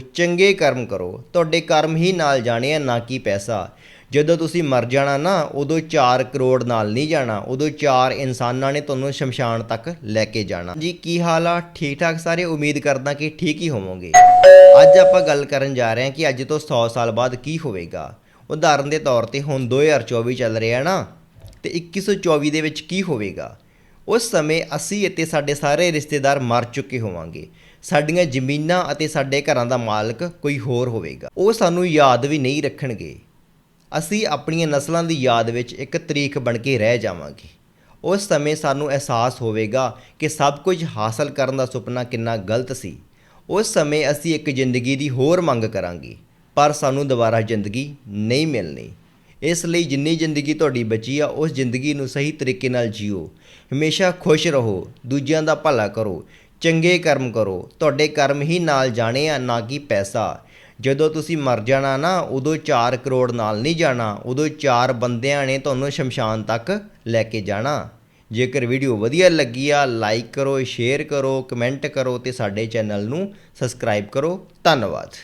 ਚੰਗੇ ਕਰਮ ਕਰੋ। ਤੁਹਾਡੇ ਕਰਮ ਹੀ ਨਾਲ ਜਾਣੇ ਆ, ਨਾ ਕਿ ਪੈਸਾ। ਜਦੋਂ ਤੁਸੀਂ ਮਰ ਜਾਣਾ ਨਾ, ਉਦੋਂ 4 ਕਰੋੜ ਨਾਲ ਨਹੀਂ ਜਾਣਾ। ਉਦੋਂ 4 ਇਨਸਾਨਾਂ ਨੇ ਤੁਹਾਨੂੰ ਸ਼ਮਸ਼ਾਨ ਤੱਕ ਲੈ ਕੇ ਜਾਣਾ। ਜੀ, ਕੀ ਹਾਲ ਆ? ਠੀਕ ਠਾਕ ਸਾਰੇ? ਉਮੀਦ ਕਰਦਾ ਕਿ ਠੀਕ ਹੀ ਹੋਵੋਗੇ। ਅੱਜ ਆਪਾਂ ਗੱਲ ਕਰਨ ਜਾ ਰਹੇ ਹਾਂ ਕਿ ਅੱਜ ਤੋਂ 100 ਸਾਲ ਬਾਅਦ ਕੀ ਹੋਵੇਗਾ। ਉਦਾਹਰਨ ਦੇ ਤੌਰ ਤੇ ਹੁਣ 2024 ਚੱਲ ਰਿਹਾ ਨਾ, ਤੇ 2124 ਦੇ ਵਿੱਚ ਕੀ ਹੋਵੇਗਾ? ਉਸ ਸਮੇਂ ਅਸੀਂ ਅਤੇ ਸਾਡੇ ਸਾਰੇ ਰਿਸ਼ਤੇਦਾਰ ਮਰ ਚੁੱਕੇ ਹੋਵਾਂਗੇ। ਸਾਡੀਆਂ ਜ਼ਮੀਨਾਂ ਅਤੇ ਸਾਡੇ ਘਰਾਂ ਦਾ ਮਾਲਕ ਕੋਈ ਹੋਰ ਹੋਵੇਗਾ। ਉਹ ਸਾਨੂੰ ਯਾਦ ਵੀ ਨਹੀਂ ਰੱਖਣਗੇ। ਅਸੀਂ ਆਪਣੀਆਂ ਨਸਲਾਂ ਦੀ ਯਾਦ ਵਿੱਚ ਇੱਕ ਤਰੀਕ ਬਣ ਕੇ ਰਹਿ ਜਾਵਾਂਗੇ। ਉਸ ਸਮੇਂ ਸਾਨੂੰ ਅਹਿਸਾਸ ਹੋਵੇਗਾ ਕਿ ਸਭ ਕੁਝ ਹਾਸਲ ਕਰਨ ਦਾ ਸੁਪਨਾ ਕਿੰਨਾ ਗਲਤ ਸੀ। ਉਸ ਸਮੇਂ ਅਸੀਂ ਇੱਕ ਜ਼ਿੰਦਗੀ ਦੀ ਹੋਰ ਮੰਗ ਕਰਾਂਗੇ, ਪਰ ਸਾਨੂੰ ਦੁਬਾਰਾ ਜ਼ਿੰਦਗੀ ਨਹੀਂ ਮਿਲਣੀ। ਇਸ ਲਈ ਜਿੰਨੀ ਜ਼ਿੰਦਗੀ ਤੁਹਾਡੀ ਬਚੀ ਆ, ਉਸ ਜ਼ਿੰਦਗੀ ਨੂੰ ਸਹੀ ਤਰੀਕੇ ਨਾਲ ਜੀਓ। ਹਮੇਸ਼ਾ ਖੁਸ਼ ਰਹੋ, ਦੂਜਿਆਂ ਦਾ ਭਲਾ ਕਰੋ, ਚੰਗੇ ਕਰਮ ਕਰੋ। ਤੁਹਾਡੇ ਕਰਮ ਹੀ ਨਾਲ ਜਾਣੇ ਆ, ਨਾ ਕਿ ਪੈਸਾ। ਜਦੋਂ ਤੁਸੀਂ ਮਰ ਜਾਣਾ ਨਾ, ਉਦੋਂ 4 ਕਰੋੜ ਨਾਲ ਨਹੀਂ ਜਾਣਾ, ਉਦੋਂ 4 ਬੰਦਿਆਂ ਨੇ ਤੁਹਾਨੂੰ ਸ਼ਮਸ਼ਾਨ ਤੱਕ ਲੈ ਕੇ ਜਾਣਾ। ਜੇਕਰ ਵੀਡੀਓ ਵਧੀਆ ਲੱਗੀ ਆ, ਲਾਈਕ ਕਰੋ, ਸ਼ੇਅਰ ਕਰੋ, ਕਮੈਂਟ ਕਰੋ ਤੇ ਸਾਡੇ ਚੈਨਲ ਨੂੰ ਸਬਸਕ੍ਰਾਈਬ ਕਰੋ। ਧੰਨਵਾਦ।